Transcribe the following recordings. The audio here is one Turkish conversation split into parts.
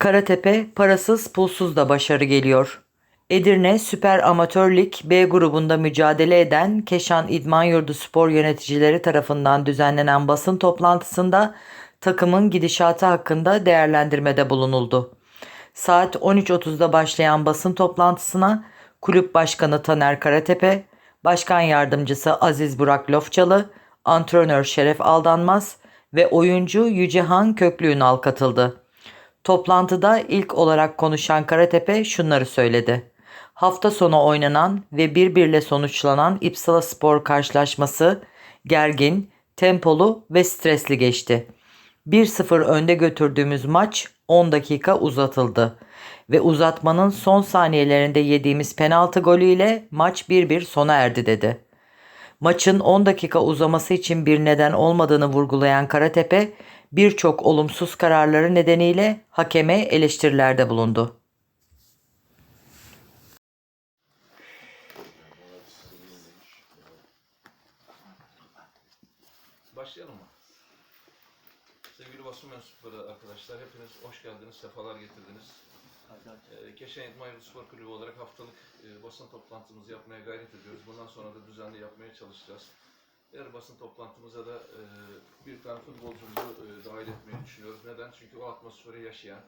Karatepe parasız pulsuz da başarı geliyor. Edirne Süper Amatör Lig B grubunda mücadele eden Keşan İdman Yurdu spor yöneticileri tarafından düzenlenen basın toplantısında takımın gidişatı hakkında değerlendirmede bulunuldu. Saat 13.30'da başlayan basın toplantısına kulüp başkanı Taner Karatepe, başkan yardımcısı Aziz Burak Lofçalı, antrenör Şeref Aldanmaz ve oyuncu Yücehan Köklüğünal katıldı. Toplantıda ilk olarak konuşan Karatepe şunları söyledi. Hafta sonu oynanan ve birbirle sonuçlanan İpsala Spor karşılaşması gergin, tempolu ve stresli geçti. 1-0 önde götürdüğümüz maç 10 dakika uzatıldı ve uzatmanın son saniyelerinde yediğimiz penaltı golüyle maç 1-1 sona erdi dedi. Maçın 10 dakika uzaması için bir neden olmadığını vurgulayan Karatepe, birçok olumsuz kararları nedeniyle hakeme eleştirilerde bulundu. Başlayalım mı? Sevgili basın mensupları arkadaşlar, hepiniz hoş geldiniz, sefalar getirdiniz. Ee, Keşan İdman Yurdu Spor Kulübü olarak haftalık e, basın toplantımızı yapmaya gayret ediyoruz. Bundan sonra da düzenli yapmaya çalışacağız. Her basın toplantımıza da e, bir tane futbolcumuzu e, dahil etmeyi düşünüyoruz. Neden? Çünkü o atmosferi yaşayan,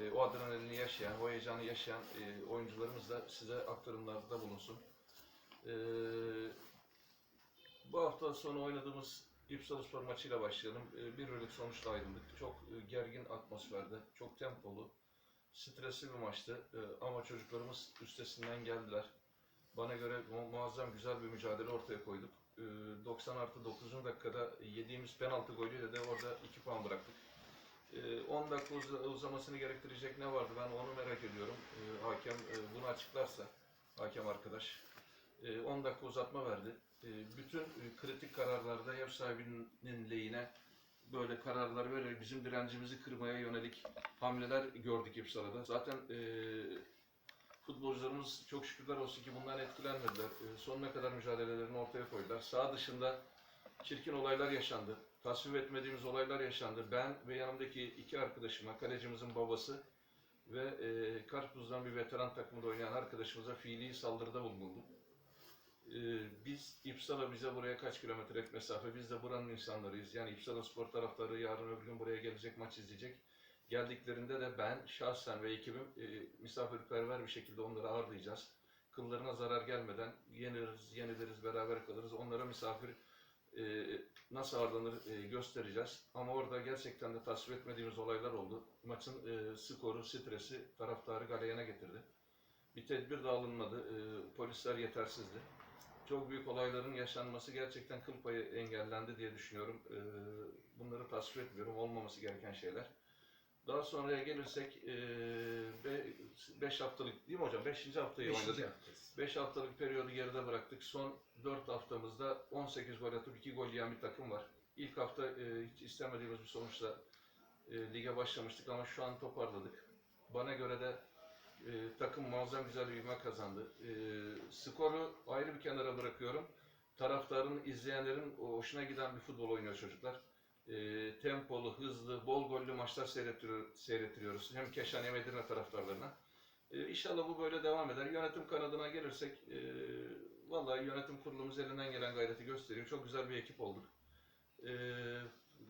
e, o adrenalini yaşayan, o heyecanı yaşayan e, oyuncularımız da size aktarımlarda bulunsun. E, bu hafta sonu oynadığımız İpsala Spor maçıyla başlayalım. Ee, Bir birlik sonuçla ayrıldık. Çok e, gergin atmosferde, çok tempolu, stresli bir maçtı. Ee, Ama çocuklarımız üstesinden geldiler. Bana göre mu- muazzam güzel bir mücadele ortaya koyduk. Ee, 90 artı 9. dakikada yediğimiz penaltı golüyle de orada 2 puan bıraktık. Ee, 10 dakika uz- uzamasını gerektirecek ne vardı ben onu merak ediyorum. Ee, Hakem e, bunu açıklarsa, hakem arkadaş. Ee, 10 dakika uzatma verdi. Ee, Bütün e, kritik kararlarda ev sahibinin lehine böyle kararlar vererek bizim direncimizi kırmaya yönelik hamleler gördük İpsala'da. Zaten e, futbolcularımız çok şükürler olsun ki bundan etkilenmediler. E, sonuna kadar mücadelelerini ortaya koydular. Sağ dışında çirkin olaylar yaşandı. Tasvip etmediğimiz olaylar yaşandı. Ben ve yanımdaki iki arkadaşıma, kalecimizin babası ve e, Karpuz'dan bir veteran takımda oynayan arkadaşımıza fiili saldırıda bulundum. Ee, biz İpsala bize buraya kaç kilometrelik mesafe, biz de buranın insanlarıyız. Yani İpsala spor taraftarı yarın öbür gün buraya gelecek, maç izleyecek. Geldiklerinde de ben şahsen ve ekibim e, misafirperver bir şekilde onları ağırlayacağız. Kıllarına zarar gelmeden yeniriz, yeniliriz, beraber kalırız. Onlara misafir e, nasıl ağırlanır e, göstereceğiz. Ama orada gerçekten de tasvip etmediğimiz olaylar oldu. Maçın e, skoru, stresi taraftarı galeyana getirdi. Bir tedbir de alınmadı. E, polisler yetersizdi çok büyük olayların yaşanması gerçekten kıl payı engellendi diye düşünüyorum. Ee, bunları tasvip etmiyorum. Olmaması gereken şeyler. Daha sonraya gelirsek 5 haftalık değil mi hocam? 5. haftayı oynadık. 5 haftalık periyodu geride bıraktık. Son 4 haftamızda 18 gol atıp 2 gol yiyen bir takım var. İlk hafta e, hiç istemediğimiz bir sonuçla e, lige başlamıştık ama şu an toparladık. Bana göre de e, takım muazzam güzel bir ivme kazandı. E, skoru ayrı bir kenara bırakıyorum. Taraftarın, izleyenlerin hoşuna giden bir futbol oynuyor çocuklar. E, tempolu, hızlı, bol gollü maçlar seyrettiriyor, seyrettiriyoruz. Hem Keşan hem Edirne taraftarlarına. E, inşallah bu böyle devam eder. Yönetim kanadına gelirsek, e, vallahi yönetim kurulumuz elinden gelen gayreti gösteriyor. Çok güzel bir ekip olduk. E,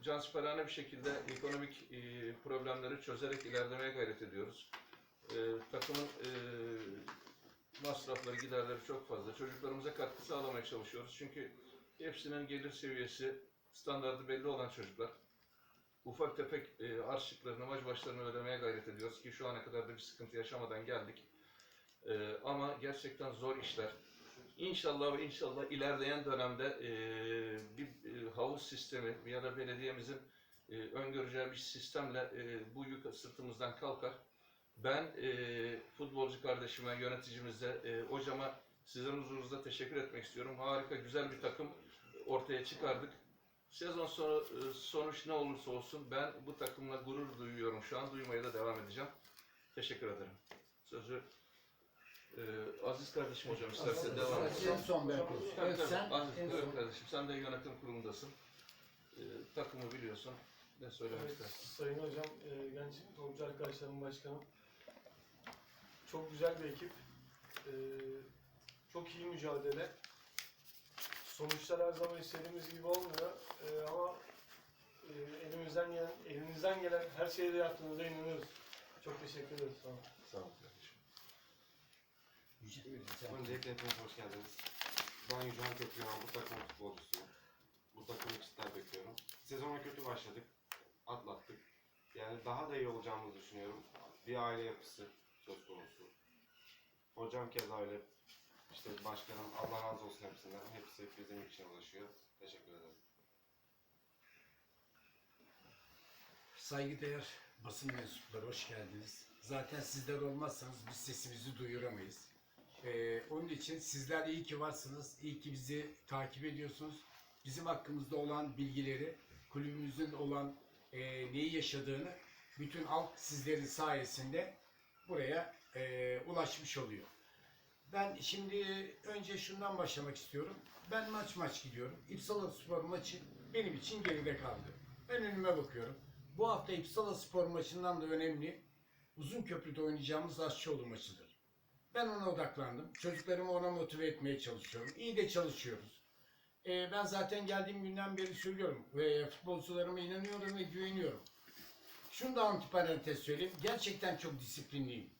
cansiperane bir şekilde ekonomik e, problemleri çözerek ilerlemeye gayret ediyoruz. E, takımın e, masrafları, giderleri çok fazla. Çocuklarımıza katkı sağlamaya çalışıyoruz. Çünkü hepsinin gelir seviyesi, standartı belli olan çocuklar. Ufak tefek e, harçlıklarını, maç başlarını ödemeye gayret ediyoruz ki şu ana kadar da bir sıkıntı yaşamadan geldik. E, ama gerçekten zor işler. İnşallah ve inşallah ilerleyen dönemde e, bir e, havuz sistemi ya da belediyemizin e, öngöreceği bir sistemle e, bu yük sırtımızdan kalkar. Ben e, futbolcu kardeşime, yöneticimize, e, hocama sizin huzurunuzda teşekkür etmek istiyorum. Harika, güzel bir takım ortaya çıkardık. Sezon sonu e, sonuç ne olursa olsun ben bu takımla gurur duyuyorum. Şu an duymaya da devam edeceğim. Teşekkür ederim. Sözü e, Aziz kardeşim hocam istersen devam et. En son ben Evet, sen Aziz, en buyur son. kardeşim sen de yönetim kurulundasın. E, takımı biliyorsun. Ne söylemek Evet, istersin? Sayın Hocam, e, genç topçu arkadaşlarım başkanım. Çok güzel bir ekip. E, çok iyi mücadele. Sonuçlar her zaman istediğimiz gibi olmuyor. E, ama e, elimizden gelen, elimizden gelen her şeyi de yaptığınıza inanıyoruz. Çok teşekkür ederiz. Sağ olun. Sağ ol kardeşim. Öncelikle hepiniz hoş geldiniz. Ben Yücel Köprüyan, bu takımın futbolcusuyum. Bu takımı cidden bekliyorum. Sezona kötü başladık, atlattık. Yani daha da iyi olacağımızı düşünüyorum. Bir aile yapısı söz konusu. Hocam keza öyle. İşte başkanım Allah razı olsun hepsinden. Hepsi bizim için ulaşıyor. Teşekkür ederim. Saygıdeğer basın mensupları hoş geldiniz. Zaten sizler olmazsanız biz sesimizi duyuramayız. Ee, onun için sizler iyi ki varsınız, iyi ki bizi takip ediyorsunuz. Bizim hakkımızda olan bilgileri, kulübümüzün olan e, neyi yaşadığını bütün halk sizlerin sayesinde buraya e, ulaşmış oluyor. Ben şimdi önce şundan başlamak istiyorum. Ben maç maç gidiyorum. İpsala Spor maçı benim için geride kaldı. Ben önüme bakıyorum. Bu hafta İpsala Spor maçından da önemli Uzunköprü'de oynayacağımız Aşçıoğlu maçıdır. Ben ona odaklandım. Çocuklarımı ona motive etmeye çalışıyorum. İyi de çalışıyoruz. Ee, ben zaten geldiğim günden beri söylüyorum. Ve futbolcularıma inanıyorum ve güveniyorum. Şunu da antiparantez söyleyeyim. Gerçekten çok disiplinliyim.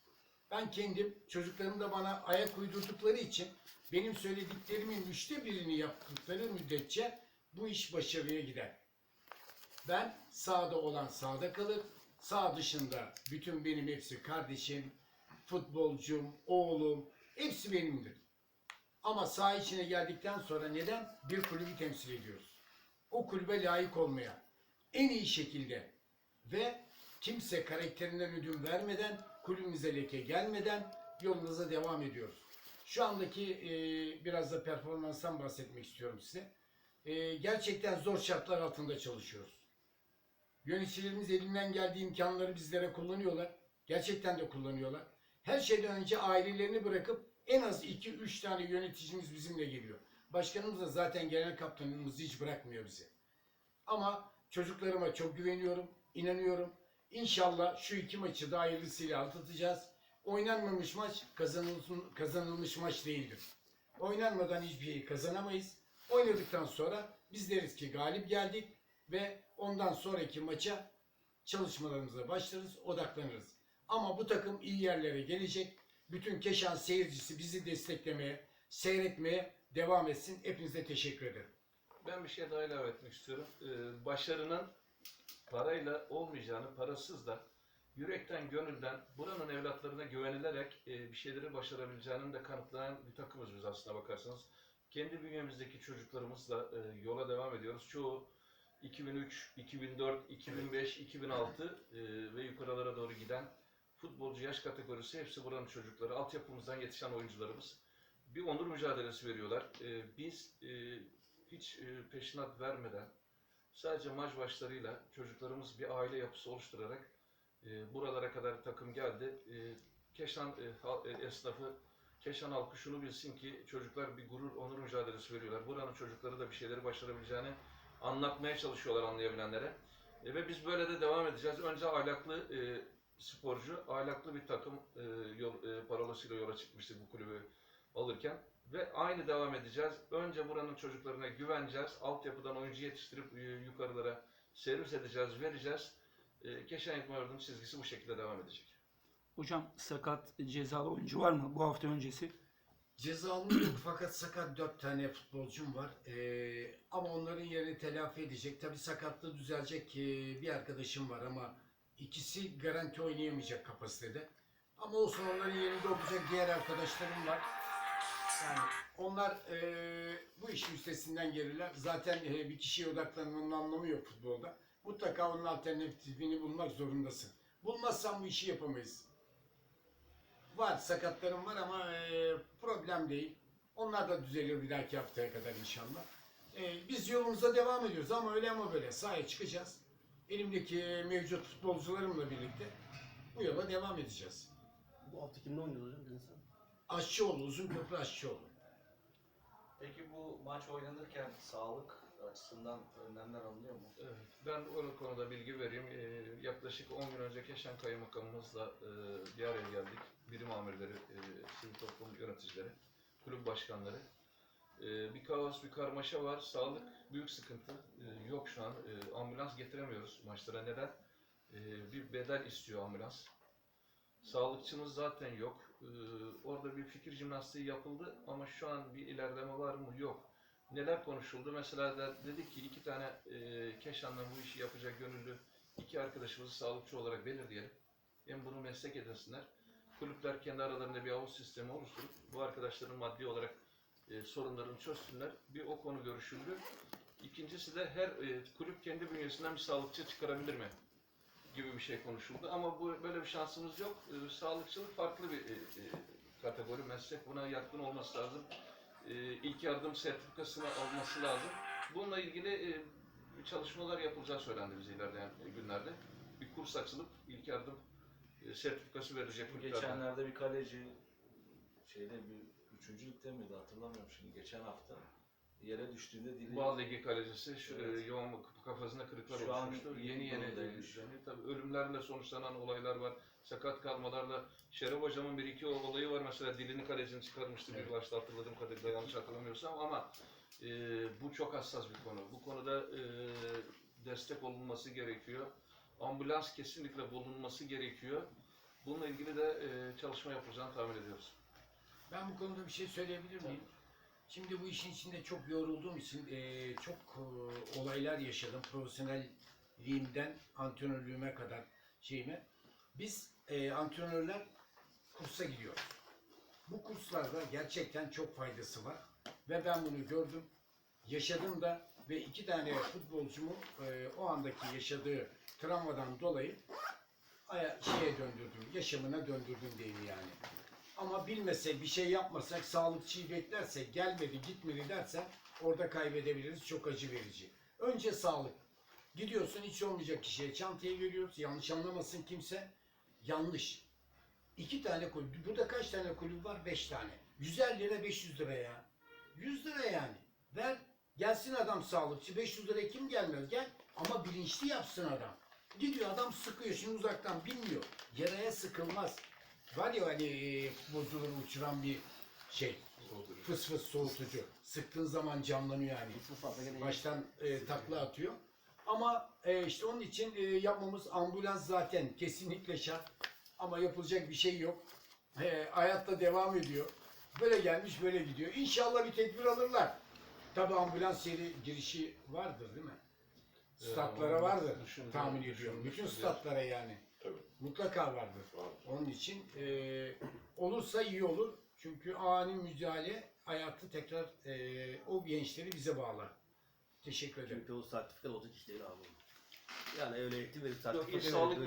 Ben kendim, çocuklarım da bana ayak uydurdukları için benim söylediklerimin üçte birini yaptıkları müddetçe bu iş başarıya gider. Ben sağda olan sağda kalır, sağ dışında bütün benim hepsi kardeşim, futbolcum, oğlum, hepsi benimdir. Ama saha içine geldikten sonra neden? Bir kulübü temsil ediyoruz. O kulübe layık olmaya, en iyi şekilde ve kimse karakterinden ödün vermeden, kulübümüze leke gelmeden yolumuza devam ediyoruz. Şu andaki e, biraz da performanstan bahsetmek istiyorum size. E, gerçekten zor şartlar altında çalışıyoruz. Yöneticilerimiz elinden geldiği imkanları bizlere kullanıyorlar. Gerçekten de kullanıyorlar. Her şeyden önce ailelerini bırakıp en az 2-3 tane yöneticimiz bizimle geliyor. Başkanımız da zaten genel kaptanımız hiç bırakmıyor bizi. Ama çocuklarıma çok güveniyorum, inanıyorum. İnşallah şu iki maçı da hayırlısıyla atlatacağız. Oynanmamış maç kazanılmış, kazanılmış maç değildir. Oynanmadan hiçbir şey kazanamayız. Oynadıktan sonra biz deriz ki galip geldik ve ondan sonraki maça çalışmalarımıza başlarız, odaklanırız. Ama bu takım iyi yerlere gelecek. Bütün Keşan seyircisi bizi desteklemeye, seyretmeye devam etsin. Hepinize teşekkür ederim. Ben bir şey daha ilave etmek istiyorum. Ee, başarının parayla olmayacağını, parasız da yürekten, gönülden buranın evlatlarına güvenilerek e, bir şeyleri başarabileceğinin de kanıtlayan bir takımız biz aslına bakarsanız. Kendi bünyemizdeki çocuklarımızla e, yola devam ediyoruz. Çoğu 2003, 2004, 2005, 2006 e, ve yukarılara doğru giden futbolcu yaş kategorisi hepsi buranın çocukları. Altyapımızdan yetişen oyuncularımız. Bir onur mücadelesi veriyorlar. E, biz e, hiç e, peşinat vermeden sadece maç başlarıyla çocuklarımız bir aile yapısı oluşturarak e, buralara kadar takım geldi. E, Keşan e, e, esnafı, Keşan halkı şunu bilsin ki çocuklar bir gurur, onur mücadelesi veriyorlar. Buranın çocukları da bir şeyleri başarabileceğini anlatmaya çalışıyorlar anlayabilenlere. E, ve biz böyle de devam edeceğiz. Önce ahlaklı e, sporcu, ahlaklı bir takım e, yol, e, parolasıyla yola çıkmıştık bu kulübü alırken. Ve aynı devam edeceğiz. Önce buranın çocuklarına güveneceğiz. Altyapıdan oyuncu yetiştirip e, yukarılara servis edeceğiz, vereceğiz. E, Keşan İtman çizgisi bu şekilde devam edecek. Hocam sakat cezalı oyuncu var mı bu hafta öncesi? Cezalı yok fakat sakat 4 tane futbolcum var. Ee, ama onların yerini telafi edecek. Tabi sakatlığı düzelecek ee, bir arkadaşım var ama ikisi garanti oynayamayacak kapasitede. Ama olsun onların yerini dolduracak diğer arkadaşlarım var. Yani onlar ee, bu işin üstesinden gelirler. Zaten ee, bir kişiye odaklanmanın anlamı yok futbolda. Mutlaka onun alternatifini bulmak zorundasın. Bulmazsan bu işi yapamayız. Var sakatlarım var ama e, problem değil. Onlar da düzelir bir dahaki haftaya kadar inşallah. E, biz yolumuza devam ediyoruz ama öyle ama böyle sahaya çıkacağız. Elimdeki mevcut futbolcularımla birlikte bu yola devam edeceğiz. Bu hafta kimle oynuyoruz hocam dedin sen? Aşçıoğlu, Uzunköprü Aşçıoğlu. Peki bu maç oynanırken sağlık açısından önlemler alınıyor mu? Evet, ben o konuda bilgi vereyim. Ee, yaklaşık 10 gün önce Keşan Kaymakamımızla e, bir araya geldik. Birim amirleri, e, sivil toplum yöneticileri, kulüp başkanları. E, bir kaos, bir karmaşa var. Sağlık büyük sıkıntı. E, yok şu an. E, ambulans getiremiyoruz maçlara. Neden? E, bir bedel istiyor ambulans. Sağlıkçımız zaten yok. E, orada bir fikir jimnastiği yapıldı ama şu an bir ilerleme var mı? Yok. Neler konuşuldu? Mesela de, dedik ki iki tane e, Keşan'dan bu işi yapacak gönüllü iki arkadaşımızı sağlıkçı olarak belirleyelim. Hem bunu meslek edinsinler. Kulüpler kendi aralarında bir havuz sistemi oluşturup bu arkadaşların maddi olarak e, sorunlarını çözsünler. Bir o konu görüşüldü. İkincisi de her e, kulüp kendi bünyesinden bir sağlıkçı çıkarabilir mi? Gibi bir şey konuşuldu. Ama bu böyle bir şansımız yok. E, sağlıkçılık farklı bir e, e, kategori, meslek. Buna yatkın olması lazım. E, ilk yardım sertifikasını alması lazım. Bununla ilgili e, çalışmalar yapılacağı söylendi bize ilerleyen günlerde. Bir kurs açılıp ilk yardım e, sertifikası verecek. Geçenlerde bir kaleci şeyde bir üçüncülükte miydi hatırlamıyorum şimdi geçen hafta yere düştüğünde dili Ligi kalecisi şu, Evet. e, yoğun kafasında kırıklar Şu an oluşmuştu. Yeni yeni durumdaymış. yani tabii ölümlerle sonuçlanan olaylar var. Sakat kalmalarla. Şeref hocamın bir iki olayı var mesela dilini kalecinin çıkarmıştı bir Evet. başta hatırladığım kadarıyla yanlış hatırlamıyorsam ama e, bu çok hassas bir konu. Bu konuda e, destek olunması gerekiyor. Ambulans kesinlikle bulunması gerekiyor. Bununla ilgili de e, çalışma yapılacağını tahmin ediyoruz. Ben bu konuda bir şey söyleyebilir miyim? Şimdi bu işin içinde çok yorulduğum için eee, çok eee, olaylar yaşadım. Profesyonelliğimden antrenörlüğüme kadar şeyime. Biz eee, antrenörler kursa gidiyoruz. Bu kurslarda gerçekten çok faydası var. Ve ben bunu gördüm. Yaşadım da ve iki tane futbolcumu eee, o andaki yaşadığı travmadan dolayı şeye döndürdüm, yaşamına döndürdüm diyeyim yani. Ama bilmesek, bir şey yapmasak, sağlıkçıyı beklersek, gelmedi, gitmedi dersen orada kaybedebiliriz. Çok acı verici. Önce sağlık. Gidiyorsun hiç olmayacak kişiye çantayı veriyoruz. Yanlış anlamasın kimse. Yanlış. İki tane kulüp. Burada kaç tane kulüp var? Beş tane. 150 lira 500 lira ya. 100 lira yani. Ver. Gelsin adam sağlıkçı. 500 lira kim gelmez? Gel. Ama bilinçli yapsın adam. Gidiyor adam sıkıyor. Şimdi uzaktan bilmiyor. Yaraya sıkılmaz. Var ya hani e, futbolcuları uçuran bir şey. Fıs fıs soğutucu. Sıktığın zaman canlanıyor yani. Baştan e, takla atıyor. Ama e, işte onun için e, yapmamız ambulans zaten kesinlikle şart. Ama yapılacak bir şey yok. E, hayatta devam ediyor. Böyle gelmiş böyle gidiyor. İnşallah bir tedbir alırlar. Tabi ambulans yeri girişi vardır değil mi? Ee, Statlara vardır tahmin ediyorum. Bütün statlara yani. Mutlaka vardır. Onun için e, olursa iyi olur. Çünkü ani müdahale hayatı tekrar e, o gençleri bize bağlar. Teşekkür ederim. Çünkü o sertifika olacak iş değil abi. Yani öyle eğitim verip Yok, sertifika bir sağlık